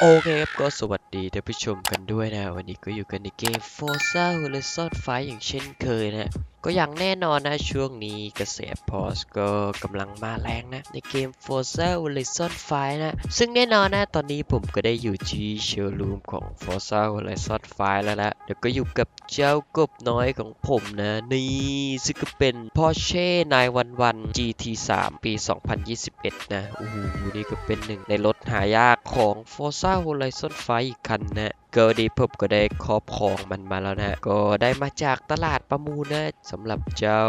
โอเคครับก็สวัสดีท่านผู้ชมกันด้วยนะ วันนี้ก็อยู่กันในเกม Forza Horizon 5อย่างเช่นเคยนะ ก็อย่างแน่นอนนะช่วงนี้กระแสพอสก็กำลังมาแรงนะ ในเกม Forza Horizon 5 นะ ซึ่งแน่นอนนะ ตอนนี้ผมก็ได้อยู่ที่เชลรูมของ Forza Horizon 5 แล้วละเดี๋ยวก็อยู่กับเจ้ากบน้อยของผมนะ นี่ซึ่งก็เป็น Porsche 911 GT3 ปี 2021 นะโอ้โหนี่ก็เป็นหนึ่งในรถหายากของ Forza Horizon 5 อีกคันนะ ก็ดีผมก็ได้ครอบครองมันมาแล้วนะก็ได้มาจากตลาดประมูลนะสำหรับเจ้า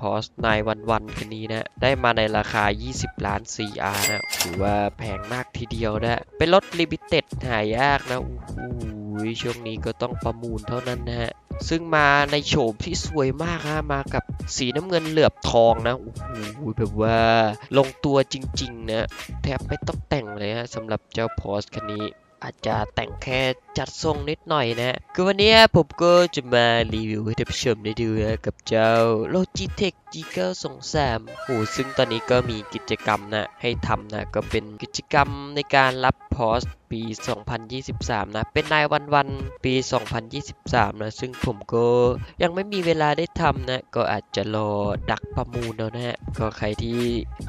Porsche 911คันนี้นะ ได้มาในราคา 20 ล้าน CR นะถือว่าแพงมากทีเดียวนะ เป็นรถ Limited หายากนะโอ้โหช่วงนี้ก็ต้องประมูลเท่านั้นนะฮะ ซึ่งมาในโฉมที่สวยมากฮะ มากับสีน้ำเงินเหลือบทองนะโอ้โหแบบว่าลงตัวจริง ๆ นะ แทบไม่ต้องแต่งเลยฮะสำหรับเจ้า Porsche คันนี้อาจจะแต่งแค่จัดทรงนิดหน่อยนะคือวันนี้ผมก็จะมารีวิวให้ท่านผู้ชมได้ดูนะกับเจ้า Logitech G923 โหซึ่งตอนนี้ก็มีกิจกรรมนะ ให้ทำนะ ก็เป็นกิจกรรมในการรับพอสปี 2023 นะ เป็นนายวันวันปี 2023 นะ ซึ่งผมก็ยังไม่มีเวลาได้ทำนะ ก็อาจจะรอดักประมูลแล้วนะฮะ ก็ใครที่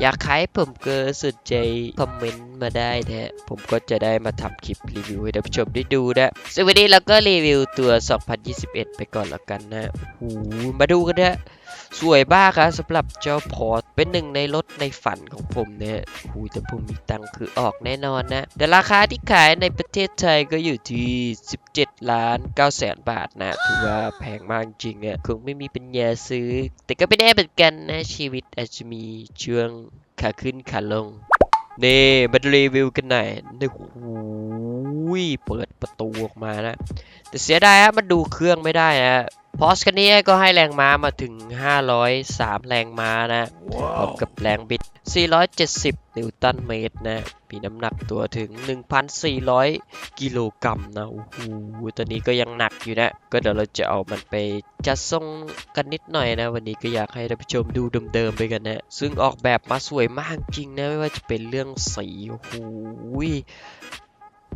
อยากขายผมก็สนใจคอมเมนต์มาได้นะฮะ ผมก็จะได้มาทำคลิปรีวิวให้ท่านผู้ชมได้ดูนะซึ่งวันนี้เราก็รีวิวตัว 2021 ไปก่อนแล้วกันนะโอ้โหมาดูกันนะสวยมาครับสำหรับเจ้าพอร์ตเป็นหนึ่งในรถในฝันของผมเนี่ยหูแต่ผมมีตังค์คือออกแน่นอนนะ แต่ราคาที่ขายในประเทศไทยก็อยู่ที่ 17 ล้าน9แสนบาทนะ ถือว่าแพงมากจริงอะ คงไม่มีปัญญาซื้อ แต่ก็ไม่แน่เหมือนกันนะ ชีวิตอาจจะมีช่วงขาขึ้นขาลง นี่มารีวิวกันหน่อยนี่โอ้โห เปิดประตูออกมานะ แต่เสียดายฮะมันดูเครื่องไม่ได้นะพอสคันนี้ก็ให้แรงม้ามาถึง 503 แรงม้านะพร้อมกับแรงบิด 470 นิวตันเมตรนะมีน้ำหนักตัวถึง 1,400 กิโลกรัมนะ โอ้โห ตัวนี้ก็ยังหนักอยู่นะ ก็เดี๋ยวเราจะเอามันไปจัดทรงกันนิดหน่อยนะ วันนี้ก็อยากให้ท่านผู้ชมดูเดิมๆไปกันนะ ซึ่งออกแบบมาสวยมากจริงนะ ไม่ว่าจะเป็นเรื่องสี โอ้โห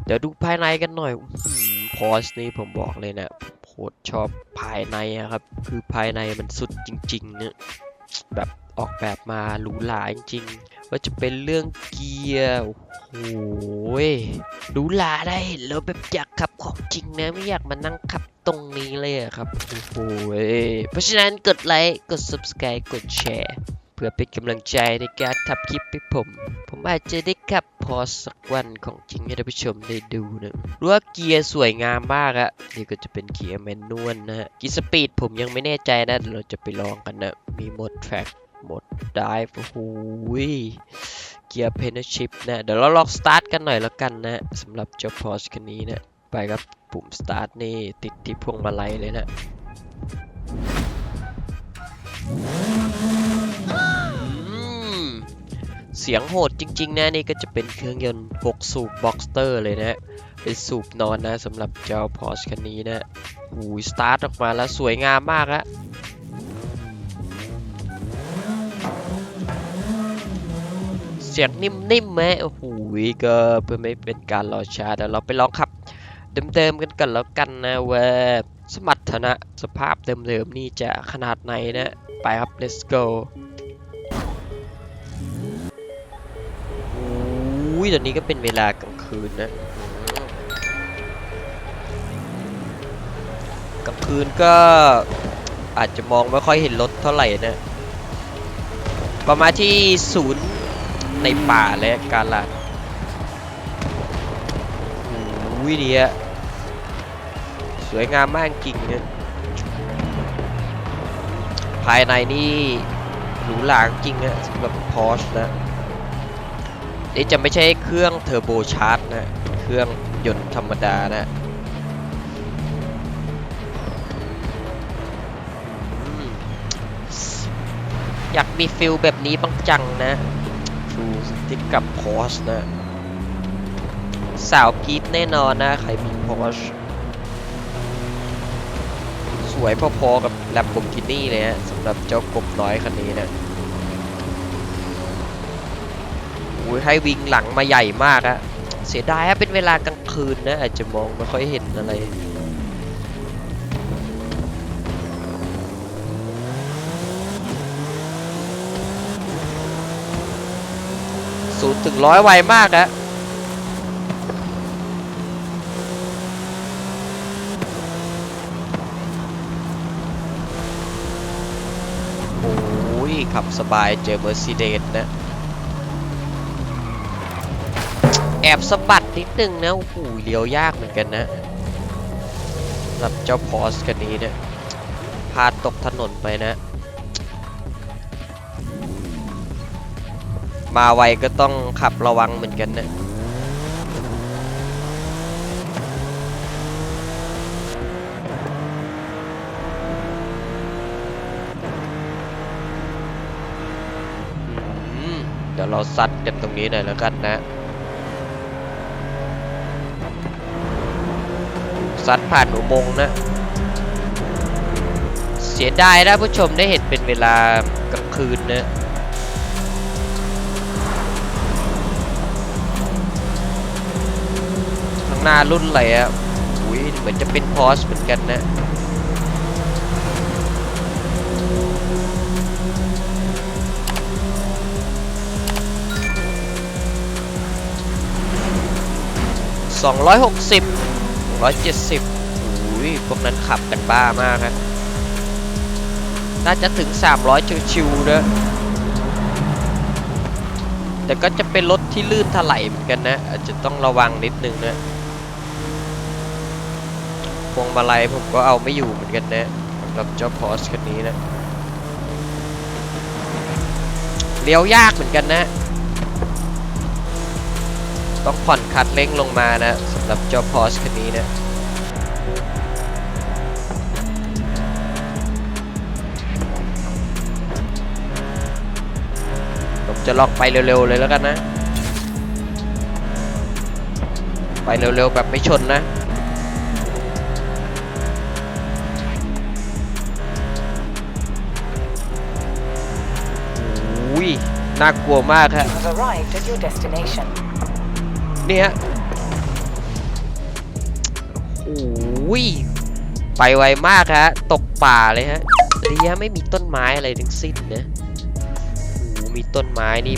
เดี๋ยวดูภายในกันหน่อยพอสนี่ผมบอกเลยนะโคตรชอบภายในอะครับ คือภายในมันสุดจริงๆเนี่ยแบบออกแบบมาหรูหราจริงๆ ว่าจะเป็นเรื่องเกียร์โอ้ยหรูหราได้แล้วแบบอยากขับของจริงนะไม่อยากมานั่งขับตรงนี้เลยอะครับโอ้โหยเพราะฉะนั้นกดไลค์ กด subscribe กดแชร์ เพื่อเป็นกำลังใจในการทำคลิปให้ผม ผมอาจจะได้ขับพอสักวันของจริงให้ท่านผู้ชมได้ดูนะรู้ว่าเกียร์สวยงามมากอะนี่ก็จะเป็นเกียร์แมนนวลนะฮะกีสปีดผมยังไม่แน่ใจนะเราจะไปลองกันนะ มีโหมดแทร็กโหมดดิฟโอ้โหเกียร์เพนชิพนะเดี๋ยวเราลองสตาร์ทกันหน่อยแล้วกันนะสำหรับเจ้าพอสคันนี้นะไปครับปุ่มสตาร์ทนี่ติดที่พวงมาลัยเลยนะ เสียงโหดจริงๆนะนี่ก็จะเป็นเครื่องยนต์ 6 สูบบ็อกสเตอร์เลยนะเป็นสูบนอนนะสำหรับเจ้า Porsche คันนี้นะหูสตาร์ทออกมาแล้วสวยงามมากอะเสียงนิ่มๆไหมโอ้โหก็เพื่อไม่เป็นการรอช้าเดี๋ยวเราไปลองขับเดิมๆกันกันแล้วกันนะว่าสมรรถนะสภาพเดิมๆนี่จะขนาดไหนนะ ไปครับ let's go ยตอนนี้ก็เป็นเวลากลางคืนนะกลางคืนก็อาจจะมองไม่ค่อยเห็นรถเท่าไหร่นะ ประมาณที่ศูนย์ในป่าและกาลาดอุ้ยดีอะสวยงามมากจริงนะภายในนี่หรูหราจริงนะสำหรับ Porsche นะ นี่จะไม่ใช่เครื่องเทอร์โบชาร์จนะเครื่องยนต์ธรรมดานะอยากมีฟิลแบบนี้บ้างจังนะฟูสติกกับพอชนะ สาวกีดแน่นอนนะ ใครมีพอชสวยพอๆกับแลมโบกินี่เลยฮะสำหรับเจ้ากบน้อยคันนี้นะ อ้ยให้วิงหลังมาใหญ่มากอะเสียดายฮะเป็นเวลากลางคืนนะอาจจะมองไม่ค่อยเห็นอะไรศูนย์ถึงร้อยไวมากอะโอ้ยขับสบายเจอเมอร์ซิเดสนะ แอบสะบัดนิดนึงนะโอ้โหเลี้ยวยากเหมือนกันนะสำหรับเจ้าพอสคันนี้เนี่ยพาตกถนนไปนะ มาไวก็ต้องขับระวังเหมือนกันนะเดี๋ยวเราซัดกันตรงนี้หน่อยแล้วกันนะ ซัดผ่านอุโมงค์นะ เสียดายนะผู้ชมได้เห็นเป็นเวลากลางคืนนะข้างหน้ารุ่นอะไรอะอุ้ยเหมือนจะเป็นพอสเหมือนกันนะ260 170อุ้ยพวกนั้นขับกันบ้ามากฮะน่าจะถึง 300 ชิวๆนะแต่ก็จะเป็นรถที่ลื่นถลายเหมือนกันนะ อาจจะต้องระวังนิดนึงนะพวงมาลัยผมก็เอาไม่อยู่เหมือนกันนะสำหรับเจ้าพอสคันนี้นะเลี้ยวยากเหมือนกันนะ ต้องผ่อนคัดเร่งลงมานะสำหรับเจ้าพอสคันนี้นะผมจะลองไปเร็วๆเลยแล้วกันนะ ไปเร็วๆแบบไม่ชนนะน่ากลัวมากฮะ You นี่ฮะโอ้ยไปไวมากฮะ ตกป่าเลยฮะระยะไม่มีต้นไม้อะไรทั้งสิ้นนะโอ้มีต้นไม้นี่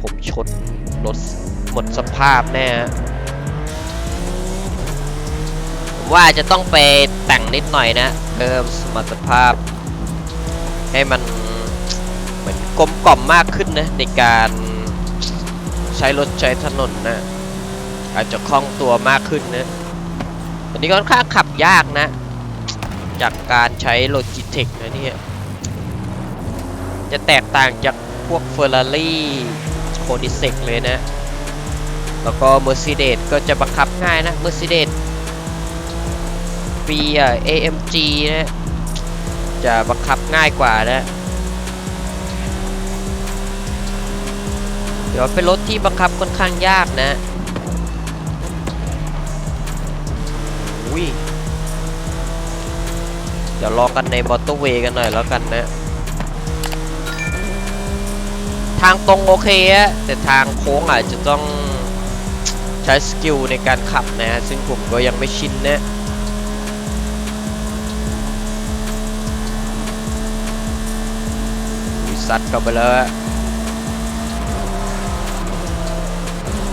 ผมชนรถหมดสภาพแน่ฮะผมว่าจะต้องไปแต่งนิดหน่อยนะเพิ่มสมรรถภาพ ให้มันเหมือนกลมกล่อมมากขึ้นนะ ในการใช้รถใช้ถนนนะ อาจจะคล่องตัวมากขึ้นนะอันนี้ค่อนข้างขับยากนะ จากการใช้โลจิเทคนะเนี่ย จะแตกต่างจากพวก Ferrari c o n i s e c เลยนะ แล้วก็ Mercedes ก็จะบังคับง่ายนะ Mercedes ปีอะ AMG นะ จะบังคับง่ายกว่านะ เดี๋ยวเป็นรถที่บังคับค่อนข้างยากนะ อุ้ยเดี๋ยวรอกันในมอเตอร์เวย์กันหน่อยแล้วกันนะ ทางตรงโอเคอะแต่ทางโค้งอาจจะต้องใช้สกิลในการขับนะ ซึ่งผมก็ยังไม่ชินนะซัดเข้าไปแล้ว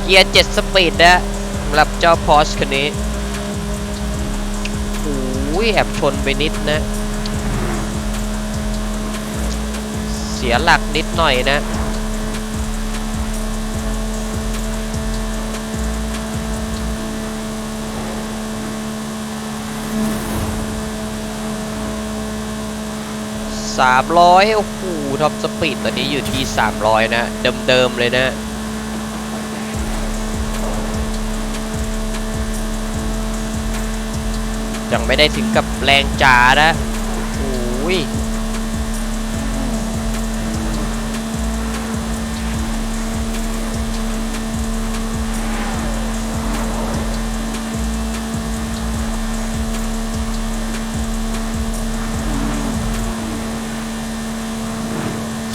เกียร์เจ็ดสปีดนะสำหรับเจ้าพอสคันนี้ อ้ยแอบชนไปนิดนะ เสียหลักนิดหน่อยนะ สามร้อยโอ้โหท็อปสปีดตอนนี้อยู่ที่สามร้อยนะ เดิมๆเลยนะ ไม่ได้ถึงกับแรงจ๋านะโอ้ย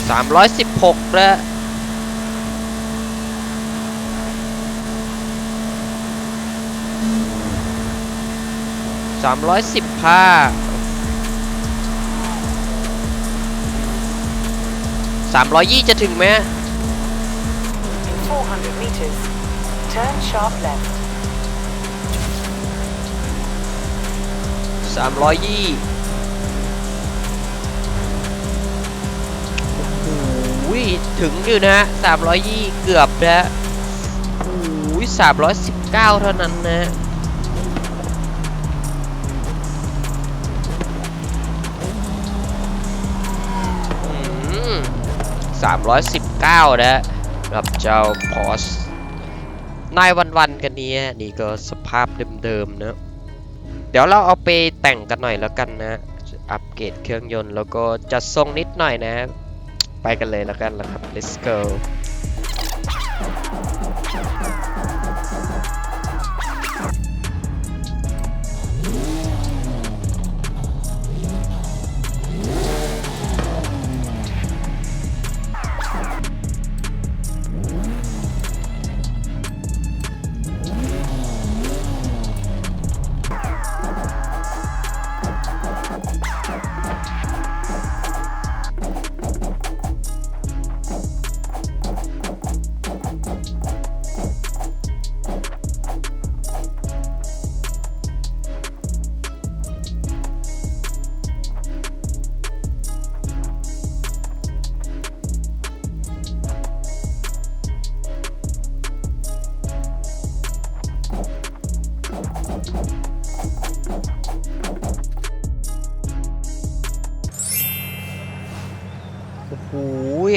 สามร้อยสิบหกแล้ว สามร้อยสิบห้าสามร้อยยี่จะถึงไหม In 400 meters, turn sharp left. สามร้อยยี่โอ้โหถึงอยู่นะฮะสามร้อยยี่เกือบนะฮะโอ้โหสามร้อยสิบเก้าเท่านั้นนะ ฮะสามร้อยสิบเก้านะกับเจ้าพอสนายวันๆกันเนี้ยนี่ก็สภาพเดิมๆนะเดี๋ยวเราเอาไปแต่งกันหน่อยแล้วกันนะ อัปเกรดเครื่องยนต์แล้วก็จัดทรงนิดหน่อยนะ ไปกันเลยแล้วกันแล้วครับ let's go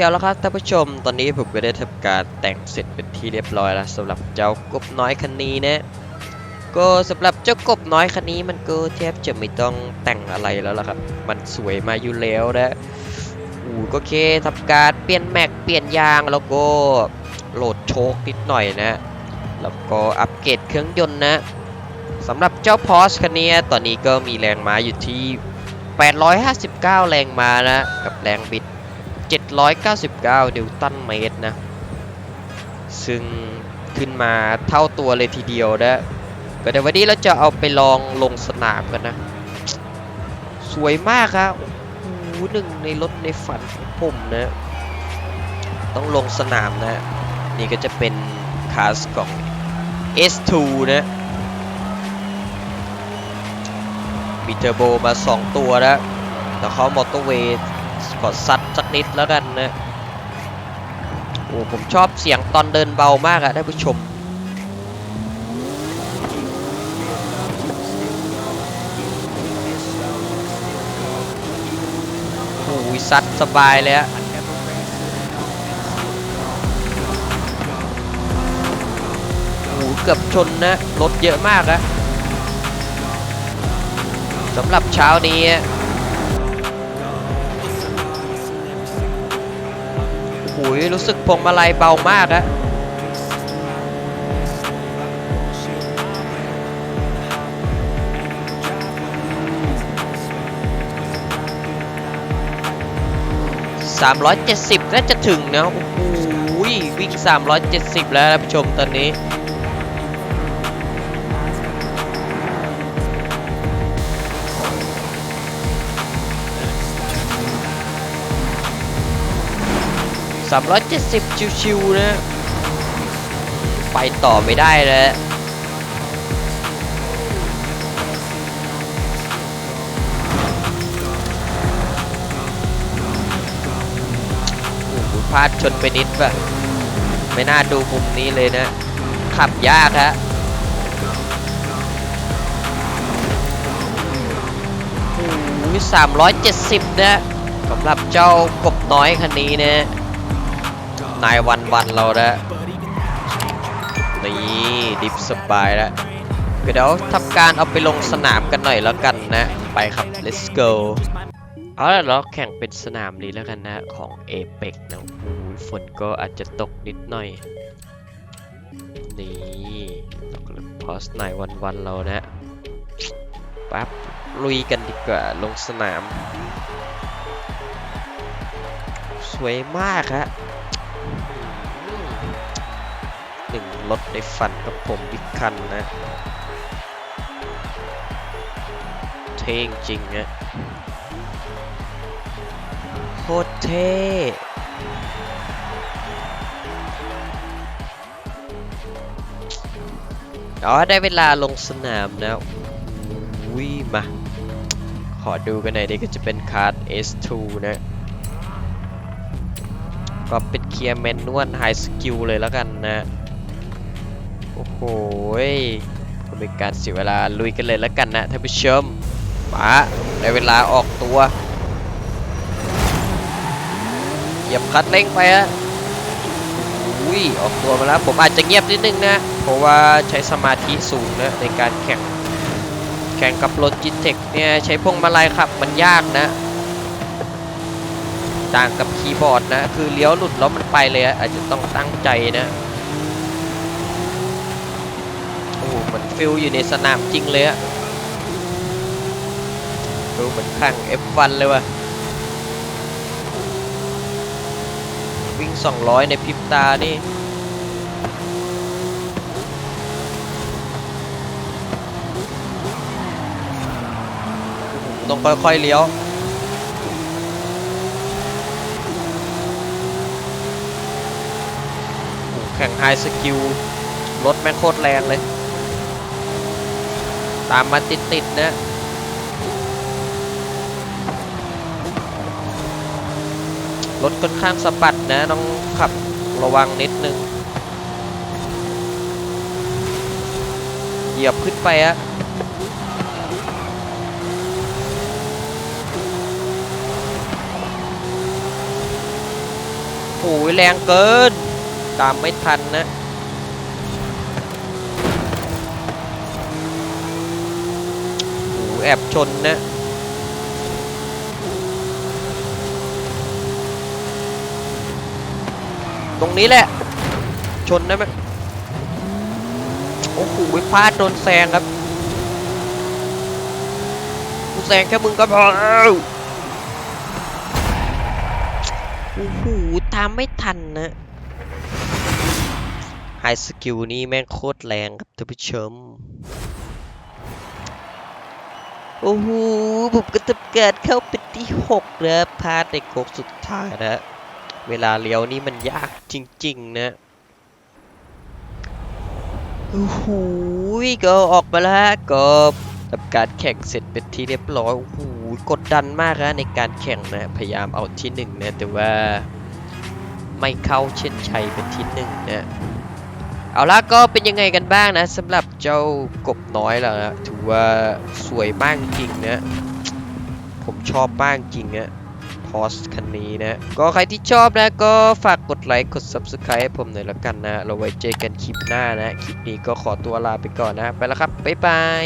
เอาละครับท่านผู้ชม ตอนนี้ผมก็ได้ทำการแต่งเสร็จเป็นที่เรียบร้อยแล้วสำหรับเจ้ากบน้อยคันนี้นะก็สำหรับเจ้ากบน้อยคันนี้มันก็แทบจะไม่ต้องแต่งอะไรแล้วล่ะครับ มันสวยมาอยู่แล้วนะอูก็โอเคทำการเปลี่ยนแม็กเปลี่ยนยางแล้วก็โหลดโชคนิดหน่อยนะ แล้วก็อัปเกรดเครื่องยนต์นะสำหรับเจ้าพอสคันนี้ตอนนี้ก็มีแรงม้าอยู่ที่ 859 แรงม้านะ กับแรงบิด 799 นิวตันเมตรนะ ซึ่งขึ้นมาเท่าตัวเลยทีเดียวนะก็เดี๋ยววันนี้เราจะเอาไปลองลงสนามกันนะ สวยมากครับโอ้โหหนึ่งในรถในฝันของผมนะ ต้องลงสนามนะ นี่ก็จะเป็นคาสของ S2 นะมีเทอร์โบมา 2 ตัวนะแต่เขามอเตอร์เวย์ ขอซัดสักนิดแล้วกันนะโอ้ผมชอบเสียงตอนเดินเบามากอะท่านผู้ชมโอ้ยซัดสบายเลยอะโอ้เกือบชนนะรถเยอะมากอะสำหรับเช้านี้ อะโอ้โหรู้สึกพวงมาลัยเบามากอะสามร้อยเจ็ดสิบน่าจะถึงนะโอ้โหวิ่ง370แล้วท่านผู้ชมตอนนี้ 370 ชิวๆนะ ไปต่อไม่ได้แล้วพลาดชนไปนิดป่ะไม่น่าดูมุมนี้เลยนะ ขับยากฮะโอ้โหสามร้อยเจ็ดสิบนะสำหรับเจ้ากบน้อยคันนี้นะ นายวันวันเรานะนี่ดิฟสบายแล้วเดี๋ยวทำการเอาไปลงสนามกันหน่อยแล้วกันนะ ไปครับ let's go เอาละเราแข่งเป็นสนามนี้แล้วกันนะของ Apex นะโอ้ฝนก็อาจจะตกนิดหน่อย นี่เราก็เลยพอสนายวันวันเรานะปั๊บลุยกันดีกว่าลงสนาม สวยมากฮะ หนึ่งรถในฝันกับผมอีกคันนะ เท่จริงๆนะโคตรเท่อ๋อ ได้เวลาลงสนามแล้ววิมา ขอดูกันหน่อยดิก็จะเป็นคาร์ด S2 นะ ก็เป็นเคลียร์แมนนวลไฮสกิลเลยแล้วกันนะ อ้โหยก็เป็นการเสียเวลาลุยกันเลยแล้วกันนะท่านผู้ชมมาได้เวลาออกตัวเหยียบคัดเร่งไปฮะอุ้ยออกตัวมาแล้วผมอาจจะเงียบนิดนึงนะ เพราะว่าใช้สมาธิสูงนะในการแข่งแข่งกับรถจิตเทคเนี่ยใช้พวงมาลัยขับมันยากนะ ต่างกับคีย์บอร์ดนะ คือเลี้ยวหลุดแล้วมันไปเลยอาจจะต้องตั้งใจนะ โอ้โห เหมือนฟิลอยู่ในสนามจริงเลยอะดูเหมือนแข่ง F1 เลยว่ะ วิ่ง 200 ในพริบตานี่ต้องค่อยๆเลี้ยวแข่งไฮสกิลรถแม่งโคตรแรงเลย ตามมาติดๆนะรถค่อนข้างสะบัดนะต้องขับระวังนิดนึง เหยียบขึ้นไปอะโอ้ยแรงเกิน ตามไม่ทันนะ โอ้โหแอบ ชนนะตรงนี้แหละ ชนได้ไหมโอ้โหพลาดโดนแซงครับกูแซงแค่มึงก็พอแล้วโอ้โหตามไม่ทันนะไฮสกิลนี้แม่งโคตรแรงครับท่านผู้ชม โอ้โหผมก็ทำการเข้าเป็นที่6แล้วพลาดในโค้งสุดท้ายนะ เวลาเลี้ยวนี่มันยากจริง ๆ นะโอ้โหก็ออกมาแล้วก็ทำการแข่งเสร็จเป็นที่เรียบร้อยโอ้โหกดดันมากนะในการแข่งนะพยายามเอาที่หนึ่งนะแต่ว่าไม่เข้าเช่นชัยเป็นที่หนึ่งนะ เอาละก็เป็นยังไงกันบ้างนะสำหรับเจ้ากบน้อยแล้วนะถือว่าสวยมากจริงนะผมชอบมากจริงนะพอสคันนี้นะ ก็ใครที่ชอบนะก็ฝากกดไลค์กด Subscribe ให้ผมหน่อยละกันนะ เราไว้เจอกันคลิปหน้านะ คลิปนี้ก็ขอตัวลาไปก่อนนะ ไปแล้วครับ บ๊ายบาย